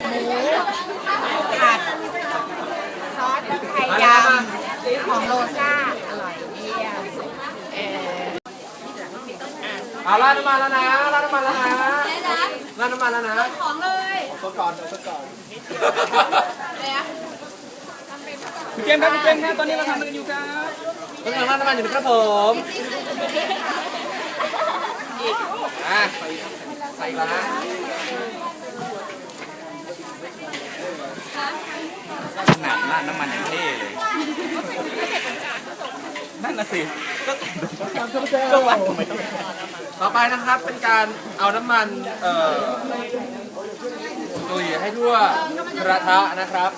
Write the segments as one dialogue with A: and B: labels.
A: หมูผัดซอสไข่ยำของโรซ่า อร่อยเยี่ยมเออ
B: เอาราดน้ำมันแล้วนะราดน้ำมันแล้วนะราดน้ำมันแล้วนะ
A: ของเลย
C: พี่เจมส์ครับพี่เจมส์ครับตอนนี้เราทำอะไรกันอยู่ครับ
B: ต้องการราดน้ำมันอยู่นะครับผมอะใส่แล้วนะ
C: ขนา ราดน้ำมันอย่างเท่เลยนั่นน่ะสิก็ก็ว่าทำไมต้อง
B: ต่อไปนะครับเป็นการเอาน้ำมันเอ่อตุยให้ทั่วกระทะนะครับ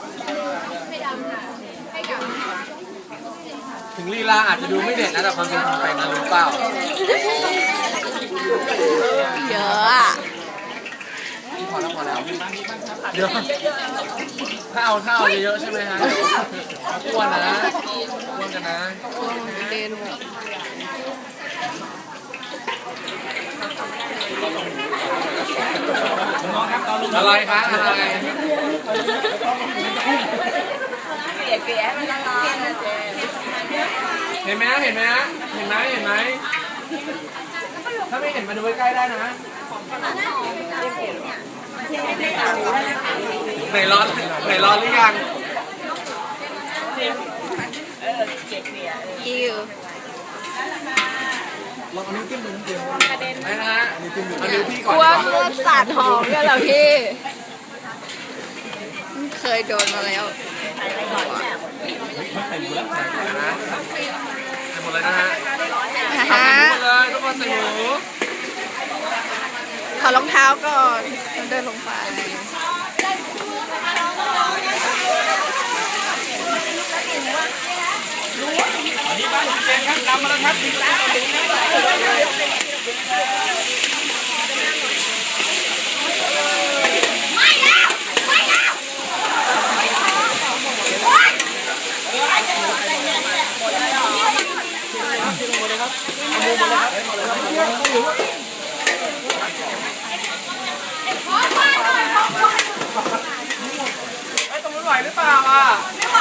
B: ถึงลีลาอาจจะดูไม่เด็ดนะแต่ความเป็นจริงไปนะรู้เปล่า
A: เยอะอะ
B: พอแล้วพอแล้วเดี๋ยว ถ้าเอาถ้าเอาเยอะๆใช่ไหมฮะอ้วนนะอ้วนกันนะ
A: เดน
C: น้องครับอะ
B: ไรคะอะไร
A: เกลี่ยเกลี่ยมันละลายเห็
B: นไหมเห็นไหมเห็นไหมเห็นไหมถ้าไม่เห็นมาดูใกล้ๆได้นะ ไหนร้อนไหนร้อนหรือยัง
A: อิว
B: ไหนนะฮะเอานิ้วพี่
A: ก
B: ก่อน
A: ลัว
B: ดีกว่า
A: เลือดสาดหอมกันเหรอพี่ เคยโดนมาแล้ว
B: นะใส่หมดเลยนะฮะ
A: นะ
B: ใส่
A: ฮะ
B: หมดเลยทุกคนใส่หมู
A: ถอดรองเท้าก่อนเดินลงไป
C: อันนี้บ้านพี่เจนครับนำมาแล้วครับ
B: ไอ้ นู้นไหว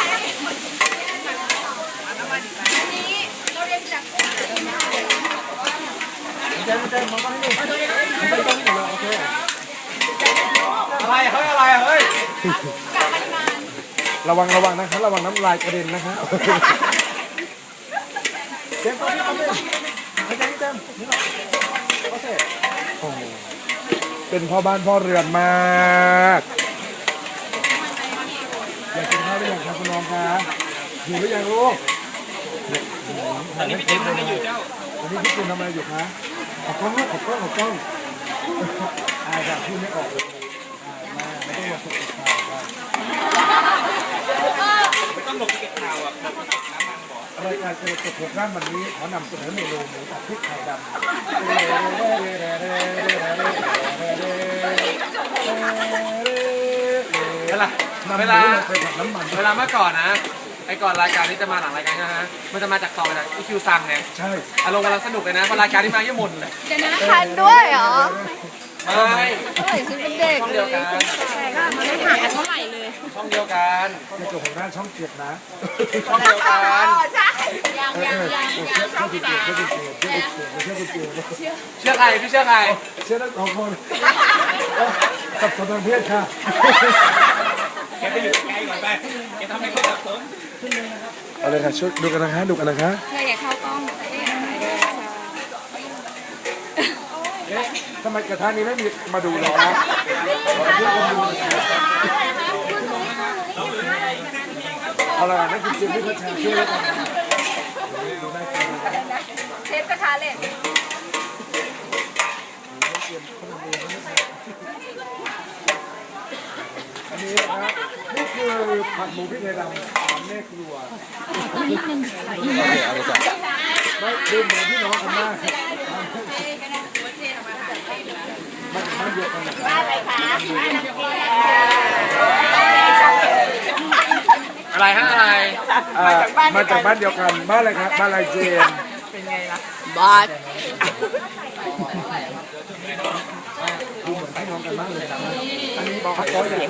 B: หรือเปล่าอะอเคอะไรเฮ้ยอะไรเฮ้ย
D: ระวังระวังนะครับระวังน้ำลายกระเด็นนะครับเจมส์เอาพี่เอาพี่เอาเจมส์เจมส์นี่หรอโอเคเป็นพ่อบ้านพ่อเรือนมากอยากกินข้าวหรื อยังครับคุณน้องครับหิวหรือยังลูก
C: อันนี้พี่เจมส์ทำอะไรอยู่เจ้า
D: วันนี้พี่คุณทำอะไรอยู่คะขอบกล้องลูกขอบกล้องขอบกล้องอาจจะพูดไม่ออกเลยอ่ามาไม่ต้องมาสุดข่าวครับ
C: ไม่ต้องหลบเก็บข่าวอะแบบน้ำมันบอก
D: รายการเจริญสุขภาพวันนี้ขอนำเสนอเมนูหมูผัดพริกไทยดำ
B: เวลา
D: นำ
B: เว
D: เว
B: ลา
D: ลาไปผัดน้ำมัน
B: เวลาเมื่อก่อนนะไอ้ก่อนรายการนี้จะมาหลังรายการนะฮะ มันจะมาจากต่อมาจากอีคิวซังไง
D: ใช่
B: อารมณ์กำลังสนุกเลยนะพอรายการที่มาญี่ปุ่นเลย
A: เดี๋ยวนะทันด้วยเหรอ
B: ไม่
A: เฮ้ยฉันเป็นเด็ก
B: ช่อง
A: เล
B: เดียวยกัน
A: มันไม่ห่างกันเท่าไหร่เลย
B: ช่องเดียวกัน
D: ในตัวของด้านช่องเจ็ดนะ
B: ช่องเดียวกัน
A: ใช่ยัง
D: เออ
A: ยัง
D: เอ
A: ยัง
D: อเชื่อคุณเจเชื่อคุณเจเชื่อคุณเจเชื่อคุณเจ
B: เชื่อใครพี่เชื่อใคร
D: เชื่อทั้งสองคนสับสนทางเพศค่ะ
C: แกไปอยู่ไกลก่อนไปแกทำให้เขาสับสน
D: เอาเลยค่ะช่วยดูกันนะคะดูกันนะคะ
A: เธออยากเข้ากล้อง
D: เอ๊ะทำไมกระทะนี้ไม่มีมาดูเลยนะเอาละนั่นคือเสียงที่เขาแชร์ช่วยแล้วกัน
A: เชฟกระทะเหล็ก
D: อั นนี้นะครับนี่คือผัดหมูพริกไทยดำสามแม่ครัวไม่ดูเหมือนพี่น้องกันมากมาจากบ้านเดียวกันนะ
B: อะไรฮะอะไร
D: อ่ามาจากบ้านเดียวกันบ้านอะไรครับบ้านอะไรเจน
A: บอส
D: ดูเหมือนพี่น้องกันมากเลยนะอันนี้ บอกเขาโต๊ะใหญ่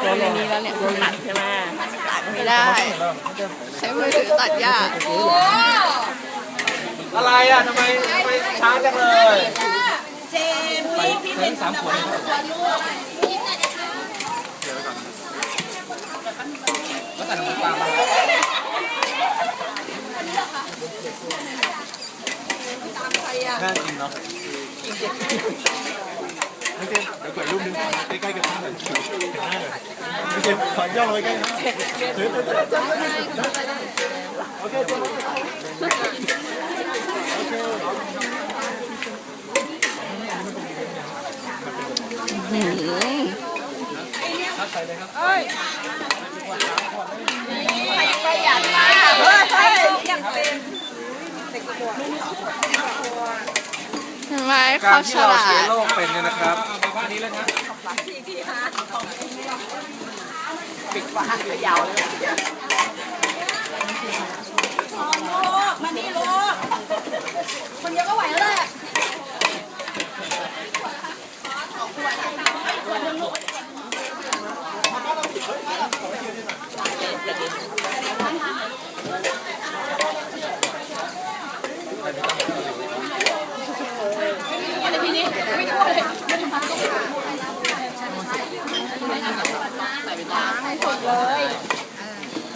A: เข้าในนี้แล้วเนี่ยตัดใช่ไหมตัดไม่ได้ ใช้มือถือตัดยาก
B: อะไรอะทำไมทำไมช้าจังเลย
A: เจมส์พี่เป็นสามขวด
B: แล้วแต่น้ำตาลาน่ากินเนาะ
D: ไม่ใช่เดี๋ยวถ่ายรูปนึงใกล้ๆกับท่านหน่อยไม่ใช่ขอย่อเลงไปใกล้นะถือถือถือโอเคเจม
A: ประหยัดมากเฮ้ยเฮ้ยยังเป็น
E: เห็น ไหม
B: กา
E: เขา
B: ร
E: ฉ
B: ที่เรา
E: ลา
B: เชื้อ
E: ด
B: โรคเป็นเนี่ยนะครับ
A: ปิดว่าเขย่าเลยมานี่ลูกคนเดียวก็ไหวแล้วแหละ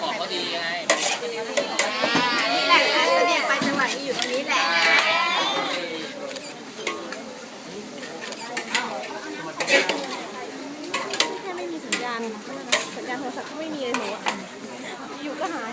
B: ของก็ดีไง
A: นี่แหละเสด็จไปจังหวัดที่อยู่ตรงนี้แหละ
E: ไม่มีสัญญาณ สัญญาณโทรศัพท์ก็ไม่มีเลยหนูอะอยู่ก็หาย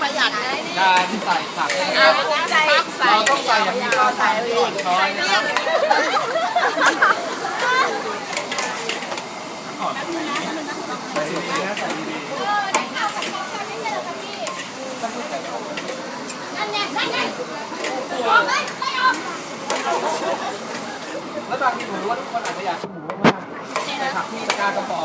A: ประหยัดนะนี่
B: การใส่ผัก
A: เอาใส่ใส่
B: เราต้องใส่อย่างนี้ก่อนใส่ก่อนช้อนนะครับแล้วบางทีผมรู้ว่าทุกคนอาจจะอยากกินหมูมากๆแต่ผักที่ตะกร้ากระป๋อง